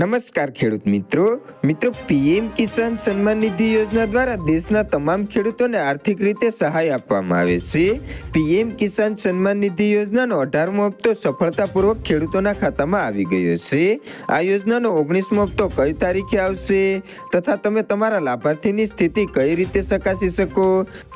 નમસ્કાર ખેડૂત મિત્રો. મિત્રો, પીએમ કિસાન સન્માન નિધિ યોજના દ્વારા દેશના તમામ ખેડૂતોને આર્થિક રીતે સહાય આપવામાં આવે છે. પીએમ કિસાન સન્માન નિધિ યોજનાનો અઢારમો હપ્તો સફળતાપૂર્વક ખેડૂતોના ખાતામાં આવી ગયો છે. આ યોજનાનો ઓગણીસમો હપ્તો કઈ તારીખે આવશે? તથા તમે તમારા લાભાર્થીની સ્થિતિ કઈ રીતે ચકાસી શકો?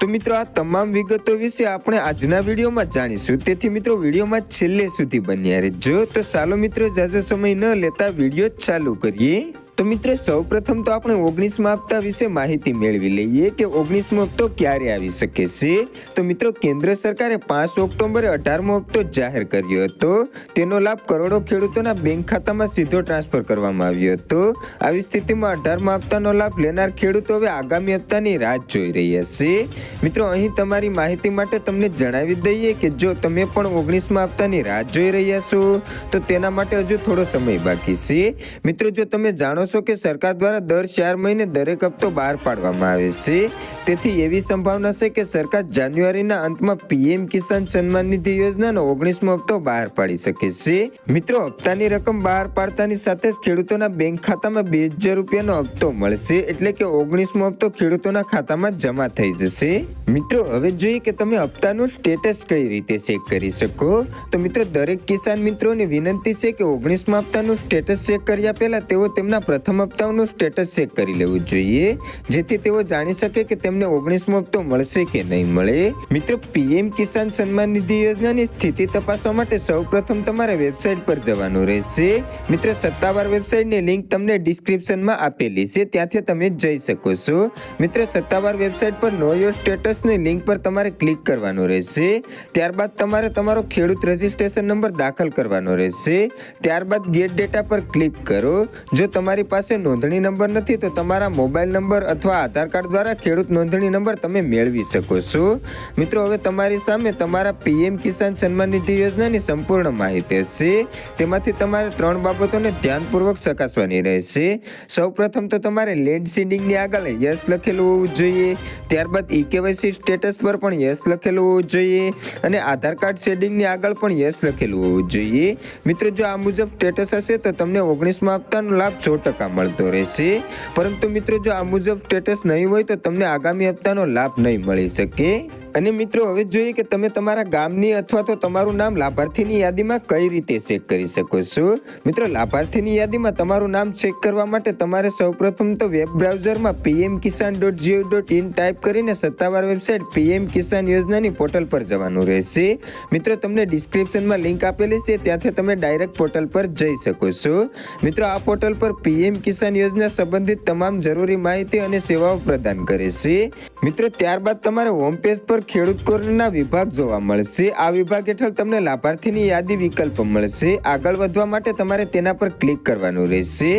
તો મિત્રો, આ તમામ વિગતો વિશે આપણે આજના વિડીયોમાં જાણીશું. તેથી મિત્રો, વિડીયોમાં છેલ્લે સુધી બન્યા રહેજો. તો ચાલો મિત્રો, જાજો સમય ન લેતા વીડિયો ચાલુ કરીએ. તો મિત્રો, સૌપ્રથમ તો આપણે ઓગણીસમાં હપ્તા વિશે માહિતી મેળવી લઈએ કે ઓગણીસમો હપ્તો ક્યારે આવી શકે છે. તો મિત્રો, કેન્દ્ર સરકારે પાંચ ઓક્ટોબરે અઢારમો હપ્તો જાહેર કર્યો હતો. તેનો લાભ કરોડો ખેડૂતોના બેંક ખાતામાં સીધો ટ્રાન્સફર કરવામાં આવ્યો હતો. આવી સ્થિતિમાં અઢારમા હપ્તાનો લાભ લેનાર ખેડૂતો હવે આગામી હપ્તાની રાહ જોઈ રહ્યા છે. મિત્રો, અહીં તમારી માહિતી માટે તમને જણાવી દઈએ કે જો તમે પણ ઓગણીસમાં હપ્તાની રાહ જોઈ રહ્યા છો, તો તેના માટે હજુ થોડો સમય બાકી છે. મિત્રો, જો તમે જાણો છો કે સરકાર દ્વારા દર ચાર મહિને દરેક હપ્તો બહાર પાડવામાં આવે છે. તેથી એવી સંભાવના છે કે સરકાર જાન્યુઆરીના અંતમાં પીએમ કિસાન સન્માન નિધિ યોજનાનો ઓગણીસમો હપ્તો બહાર પાડી શકે છે. મિત્રો, હપ્તાની રકમ બહાર પાડતાની સાથે જ ખેડૂતોના બેંક ખાતામાં બે હજાર રૂપિયાનો હપ્તો મળશે. એટલે કે ઓગણીસમો હપ્તો ખેડૂતોના ખાતામાં જમા થઈ જશે. મિત્રો, હવે જોઈએ કે તમે હપ્તાનું સ્ટેટસ કઈ રીતે ચેક કરી શકો? તો મિત્રો, દરેક કિસાન મિત્રોની વિનંતી છે કે ઓગણીસમા હપ્તાનું સ્ટેટસ ચેક કર્યા પહેલા તેઓ તેમના પ્રથમ હપ્તાઓનું સ્ટેટસ ચેક કરી લેવું જોઈએ, જેથી તેઓ જાણી શકે કે તેમને ઓગણીસમો હપ્તો મળશે કે નહીં મળે. મિત્રો, પીએમ કિસાન સન્માન નિધિ યોજનાની સ્થિતિ તપાસવા માટે સૌપ્રથમ તમારે વેબસાઇટ પર જવાનું રહેશે. મિત્રો, સત્તાવાર વેબસાઇટની લિંક તમને ડિસ્ક્રિપ્શનમાં આપેલી છે, ત્યાંથી તમે જઈ શકો છો. મિત્રો, સત્તાવાર વેબસાઇટ પર નો યોર સ્ટેટસની લિંક પર તમારે ક્લિક કરવાનું રહેશે. ત્યારબાદ તમારે તમારો ખેડૂત રજિસ્ટ્રેશન નંબર દાખલ કરવાનો રહેશે. ત્યારબાદ ગેટ ડેટા પર ક્લિક કરો. જો તમારી પાસે નોંધણી નંબર નથી તો તમારા મોબાઈલ નંબર અથવા આધાર કાર્ડ દ્વારા ખેડૂત નોંધણી નંબર તમે મેળવી શકો છો. મિત્રો, હવે તમારી સામે તમારા પીએમ કિસાન સન્માન નિધિ યોજનાની સંપૂર્ણ માહિતી હશે. તેમાંથી તમારે ત્રણ બાબતોને ધ્યાનપૂર્વક ચકાસવાની રહેશે. સૌપ્રથમ તો તમારે લેન્ડ સીડિંગની આગળ યસ લખેલું હોવું જોઈએ. ત્યારબાદ ઈ કેવાયસી સ્ટેટસ પર પણ યસ લખેલું હોવું જોઈએ અને આધાર કાર્ડ શેડિંગની આગળ પણ યસ લખેલું હોવું જોઈએ. મિત્રો, જો આ મુજબ સ્ટેટસ હશે તો તમને ઓગણીસમાં હપ્તાનો લાભ સો ટકા મળતો રહેશે. પરંતુ મિત્રો, જો આ મુજબ સ્ટેટસ નહીં હોય, તો તમને આગામી હપ્તાનો લાભ નહીં મળી શકે. અને મિત્રો, હવે જોઈએ કે તમે તમારા ગામની અથવા તો તમારું નામ લાભાર્થીની યાદીમાં કઈ રીતે ચેક કરી શકો છો? મિત્રો, લાભાર્થીની યાદીમાં તમારું નામ ચેક કરવા માટે તમારે સૌપ્રથમ તો વેબ બ્રાઉઝરમાં PM Kisan dot gov dot in type કરીને સત્તાવાર વેબસાઇટ પીએમ કિસાન યોજનાની પોર્ટલ પર જવાનું રહેશે. મિત્રો, તમને ડિસ્ક્રિપ્શનમાં લિંક આપેલી છે, ત્યાંથી તમે ડાયરેક્ટ પોર્ટલ પર જઈ શકો છો. મિત્રો, આ પોર્ટલ પર પીએમ કિસાન યોજના સંબંધિત તમામ જરૂરી માહિતી અને સેવાઓ પ્રદાન કરે છે. મિત્રો, ત્યારબાદ તમારે હોમ પેજ પર ખેડૂત કોર્નરના વિભાગ જોવા મળશે. આ વિભાગ હેઠળ તમને લાભાર્થીની યાદી વિકલ્પ મળશે. આગળ વધવા માટે તમારે તેના પર ક્લિક કરવાનું રહેશે.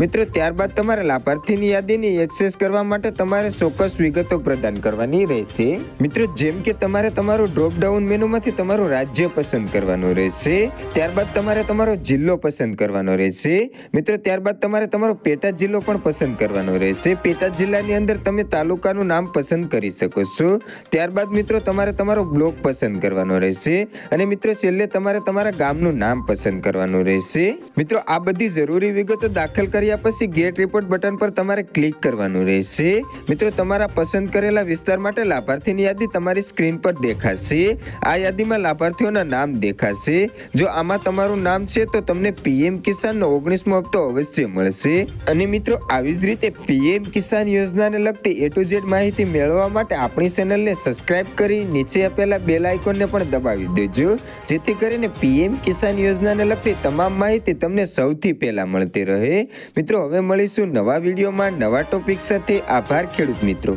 મિત્રો, ત્યારબાદ તમારે લાભાર્થીની યાદીની એક્સેસ કરવા માટે તમારે ચોક્કસ વિગતો પ્રદાન કરવાની રહેશે. મિત્રો, જેમ કે તમારે તમારું ડ્રોપડાઉન મેનુમાંથી તમારું રાજ્ય પસંદ કરવાનું રહેશે. ત્યારબાદ તમારે તમારો જિલ્લો પસંદ કરવાનો રહેશે. મિત્રો, ત્યારબાદ તમારે તમારો પેટા જિલ્લો પણ પસંદ કરવાનો રહેશે. પેટા જિલ્લાની અંદર તમે તાલુકાનું નામ પસંદ કરી શકો છો. ત્યારબાદ મિત્રો, તમારે તમારો બ્લોક પસંદ કરવાનો રહેશે અને મિત્રો, છેલ્લે તમારે તમારા ગામનું નામ પસંદ કરવાનું રહેશે. મિત્રો, આ બધી જરૂરી વિગતો દાખલ કર્યા પછી ગેટ રિપોર્ટ બટન પર તમારે ક્લિક કરવાનું રહેશે. મિત્રો, તમારા પસંદ કરેલા વિસ્તાર માટે લાભાર્થીની યાદી તમારી સ્ક્રીન પર દેખાશે. આ યાદીમાં લાભાર્થીઓના નામ દેખાશે. જો આમાં તમારું નામ છે, તો તમને પીએમ કિસાનનો ઓગણીસમો હપ્તો અવશ્ય મળશે. અને મિત્રો, આવી જ રીતે પીએમ કિસાન યોજનાને લગતી એ ટુ ઝેડ માહિતી મેળવવા માટે આપણી ચેનલને સબસ્ક્રાઇબ કરી નીચે આપેલા બેલ આઇકોનને પણ દબાવી દેજો, જેથી કરીને પીએમ કિસાન યોજનાને લગતી તમામ માહિતી તમને સૌથી પહેલાં મળતી રહે. મિત્રો, હવે મળીશું નવા વિડીયોમાં નવા ટોપિક સાથે. આભાર ખેડૂત મિત્રો.